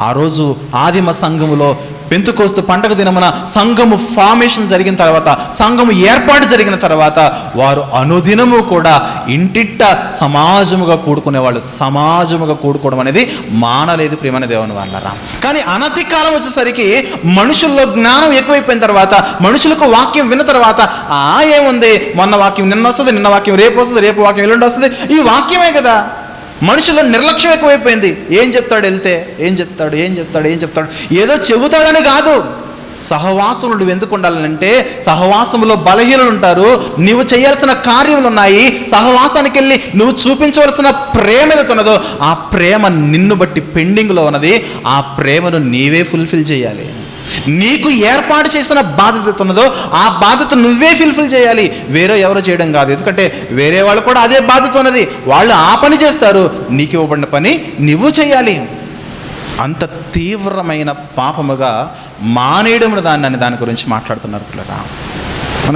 ఆ రోజు ఆదిమ సంఘములో పెంతుకోస్తు పండగ దినమున సంఘము ఫార్మేషన్ జరిగిన తర్వాత సంఘము ఏర్పాటు జరిగిన తర్వాత వారు అనుదినము కూడా ఇంటిట్ట సమాజముగా కూడుకునేవాళ్ళు సమాజముగా కూడుకోవడం అనేది మానలేదు ప్రియమైన దేవుని వాళ్ళరా కానీ అనతి కాలం వచ్చేసరికి మనుషుల్లో జ్ఞానం ఎక్కువైపోయిన తర్వాత మనుషులకు వాక్యం విన్న తర్వాత ఆ ఏముంది? మొన్న వాక్యం నిన్న వస్తుంది నిన్న వాక్యం రేపు వస్తుంది రేపు వాక్యం ఎల్లుండి వస్తుంది ఈ వాక్యమే కదా. మనుషుల నిర్లక్ష్యం ఎక్కువైపోయింది. ఏం చెప్తాడు వెళ్తే? ఏం చెప్తాడు? ఏం చెప్తాడు? ఏం చెప్తాడు? ఏదో చెబుతాడని కాదు. సహవాసములు నువ్వు ఎందుకు ఉండాలంటే సహవాసములో బలహీనులు ఉంటారు నువ్వు చేయాల్సిన కార్యములు ఉన్నాయి సహవాసానికి వెళ్ళి నువ్వు చూపించవలసిన ప్రేమ ఏదైతే ఆ ప్రేమ నిన్ను బట్టి పెండింగ్లో ఉన్నది. ఆ ప్రేమను నీవే ఫుల్ఫిల్ చేయాలి. నీకు ఏర్పాటు చేసిన బాధ్యత ఉన్నదో ఆ బాధ్యత నువ్వే ఫుల్ఫిల్ చేయాలి. వేరే ఎవరు చేయడం కాదు. ఎందుకంటే వేరే వాళ్ళు కూడా అదే బాధ్యత ఉన్నది. వాళ్ళు ఆ పని చేస్తారు. నీకు ఇవ్వబడిన పని నువ్వు చేయాలి. అంత తీవ్రమైన పాపముగా మానేయడం దాన్ని అని దాని గురించి మాట్లాడుతున్నారు పిల్లరా.